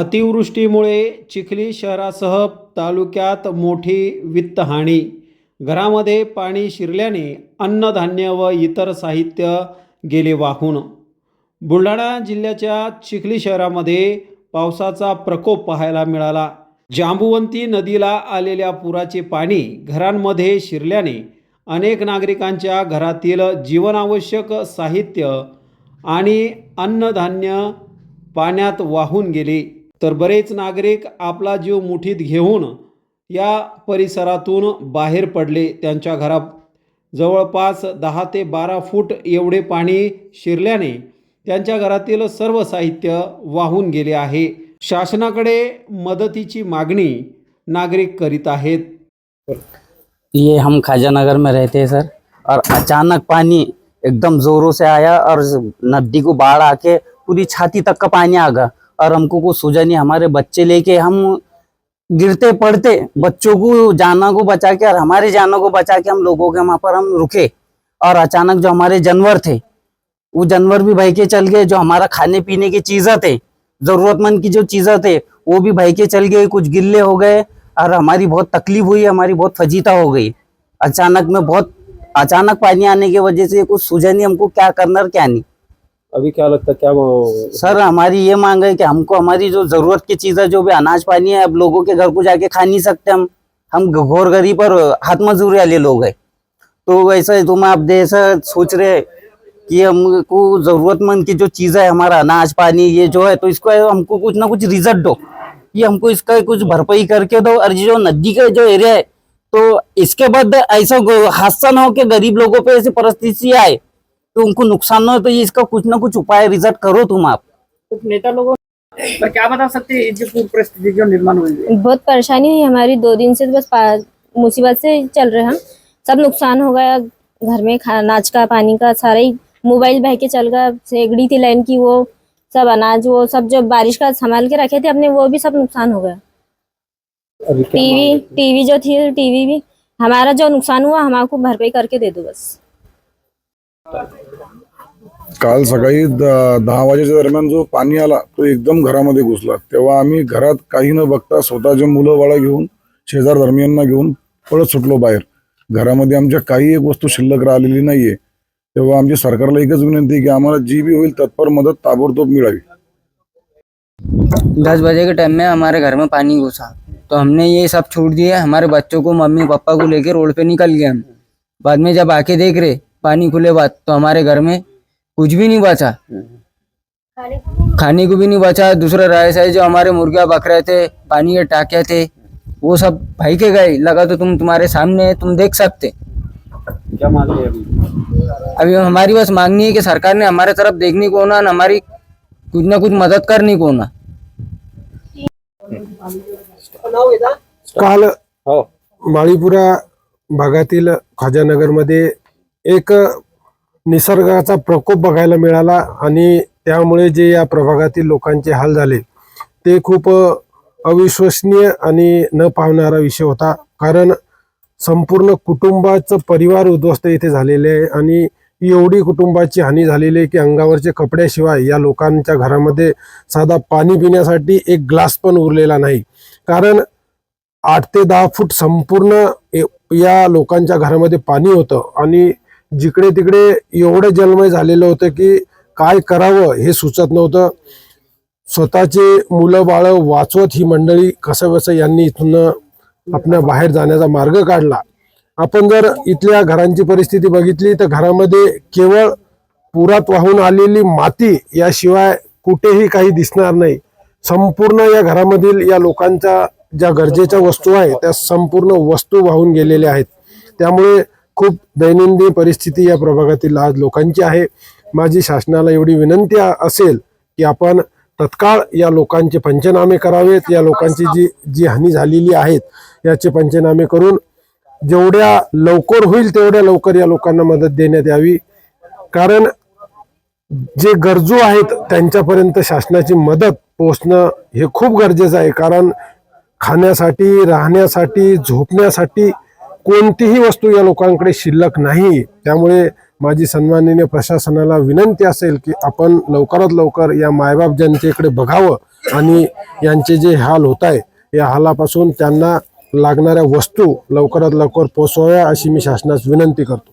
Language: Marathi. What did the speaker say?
अतिवृष्टीमुळे चिखली शहरासह तालुक्यात मोठी वित्तहानी. घरामध्ये पाणी शिरल्याने अन्नधान्य व इतर साहित्य गेले वाहून. बुलढाणा जिल्ह्याच्या चिखली शहरामध्ये पावसाचा प्रकोप पाहायला मिळाला. जांबुवंती नदीला आलेल्या पुराचे पाणी घरांमध्ये शिरल्याने अनेक नागरिकांच्या घरातील जीवनावश्यक साहित्य आणि अन्नधान्य पाण्यात वाहून गेले. तर बरेच नागरिक आपला जीव मुठीत घेऊन या परिसरातून बाहेर पडले. त्यांच्या घरात जवळपास दहा ते बारा फूट एवढे पाणी शिरल्याने त्यांच्या घरातील सर्व साहित्य वाहून गेले आहे. शासनाकडे मदतीची मागणी नागरिक करीत आहेत. ये हम खाजा नगर में रहते हैं सर। और अचानक पानी एकदम जोरों से आया और नदी को बाढ़ आके पूरी छाती तक का पानी आ गया। और हमको कुछ सूझा नहीं, हमारे बच्चे लेके हम गिरते पड़ते, बच्चों को जाना को बचा के और हमारे जाना को बचा के हम लोगों के वहाँ पर हम रुके। और अचानक जो हमारे जानवर थे, वो जानवर भी भाई के चल गए, जो हमारा खाने पीने की चीज़ें थे, जरूरतमंद की जो चीज़ें थे, वो भी भाई के चल गए, कुछ गिल्ले हो गए और हमारी बहुत तकलीफ़ हुई, हमारी बहुत फजीता हो गई। अचानक में बहुत, अचानक पानी आने की वजह से कुछ सूझा नहीं, हमको क्या करना और क्या नहीं। अभी क्या लगता है, क्या वो सर, हमारी ये मांग है कि हमको हमारी जो ज़रूरत की चीज़ें, जो भी अनाज पानी है, अब लोगों के घर को जाके खा नहीं सकते हम। हम घोर गरीब और हाथ मजदूरी वाले लोग है। तो वैसे तुम आप दे ऐसा सोच रहे कि हमको जरूरतमंद की जो चीज़ है, हमारा अनाज पानी, ये जो है तो इसको हमको कुछ ना कुछ रिज़ल्ट दो। ये हमको इसका कुछ भरपाई करके दो। और जो नदी का जो एरिया है तो इसके बाद ऐसा हादसा ना हो कि गरीब लोगों पे ऐसी परिस्थिति आए। तो उनको नुकसान ना हो तो ये इसका कुछ ना कुछ उपाय रिज़ल्ट करो तुम आप। कुछ नेता लोगों पर क्या बता सकते हैं जो पूरी परिस्थिति जो निर्माण हुई है? बहुत परेशानी हुई हमारी दो दिन से बस मुसीबत से चल रहे हम। सब नुकसान हो गया घर में अनाज का पानी का सारा ही मोबाइल बह के चल गया सेगड़ी थी लाइन की वो सब अनाज वो सब जो बारिश का संभाल के रखे थे अपने वो भी सब नुकसान हो गया। टीवी टीवी जो थी टीवी भी हमारा जो नुकसान हुआ हमारे भरपाई करके दे दो बस। काल सकाळी दहा वाजेच्या दरम्यान जो पाणी आला तो एकदम घरामध्ये घुसला. तेव्हा आम्ही घरात काही न बघता स्वतःचे मुलं बाळा घेऊन शेजार धर्मियांना घेऊन पळत सुटलो बाहेर. घरामध्ये आमच्या काही एक वस्तू शिल्लक राहिलेली नाहीये. तेव्हा आमची सरकारला एकच विनंती आहे की आम्हाला जी बी होईल तत्पर मदत ताबडतोब मिळावी. दस बजे के टाइम में हमारे घर में पानी घुसा। तो हमने ये सब छोड़ दिया हमारे बच्चों को मम्मी पापा को लेकर रोड पे निकल गए हम। बाद में जब आके देख रहे पानी खुले बाद तो हमारे घर में कुछ भी नहीं बचा। खाने को भी नहीं बचा। दूसरा राइस है जो हमारे मुर्गिया बकरे थे पानी के टाके थे वो सब भाई के गए। लगा तो तुम तुम्हारे सामने है, तुम देख सकते। क्या मांग रहे अभी? अभी हमारी बस मांगनी है कि सरकार ने हमारे तरफ़ देखने को ना हमारी कुछ ना कुछ मदद करनी को ना। काल हो। माळीपुरा भागातील खाजानगरमध्ये एक निसर्गाचा प्रकोप बघायला मिळाला आणि त्यामुळे जे या प्रभागातील लोकांचे हाल झाले ते खूप अविश्वसनीय आणि न पाहणारा विषय होता. कारण संपूर्ण कुटुंबाचं परिवार उद्ध्वस्त इथे झालेले आहे आणि एवढी कुटुंबाची हानी झालेली आहे की अंगावरचे कपड्याशिवाय या लोकांच्या घरामध्ये साधा पाणी पिण्यासाठी एक ग्लास पण उरलेला नाही. कारण आठ ते दहा फूट संपूर्ण ए- या लोकांच्या घरामध्ये पाणी होतं आणि जिकडे तिकडे एवढं जन्मय झालेलं होतं की काय करावं हे सुचत नव्हतं. स्वतःचे मुलं बाळं वाचवत ही मंडळी कसं बसं यांनी इथून आपल्या बाहेर जाण्याचा मार्ग काढला. आपण जर इथल्या घरांची परिस्थिती बघितली तर घरामध्ये केवळ पुरात वाहून आलेली माती याशिवाय कुठेही काही दिसणार नाही. संपूर्ण या घरामधील या लोकांच्या ज्या गरजेच्या वस्तू आहे त्या संपूर्ण वस्तू वाहून गेलेल्या आहेत. त्यामुळे खूप दैनंदिन परिस्थिती या प्रभागातील आज लोकांची आहे. माझी शासनाला एवढी विनंती असेल की आपण तत्काळ या लोकांचे पंचनामे करावेत. या लोकांची जी जी हानी झालेली आहेत याचे पंचनामे करून जेवढ्या लवकर होईल तेवढ्या लवकर या लोकांना मदत देण्यात यावी. कारण जे गरजू आहेत त्यांच्यापर्यंत शासनाची मदत पोचणं हे खूप गरजेचं आहे. कारण खाण्यासाठी राहण्यासाठी झोपण्यासाठी कोणतीही वस्तू या लोकांकडे शिल्लक नाही. त्यामुळे माझी सन्माननीय प्रशासनाला विनंती असेल की आपण लवकरात लवकर या मायबाप जनतेकडे बघावं आणि यांचे जे हाल होत आहे या हालापासून त्यांना लागणाऱ्या वस्तू लवकरात लवकर पोचवाव्या अशी मी शासनास विनंती करतो.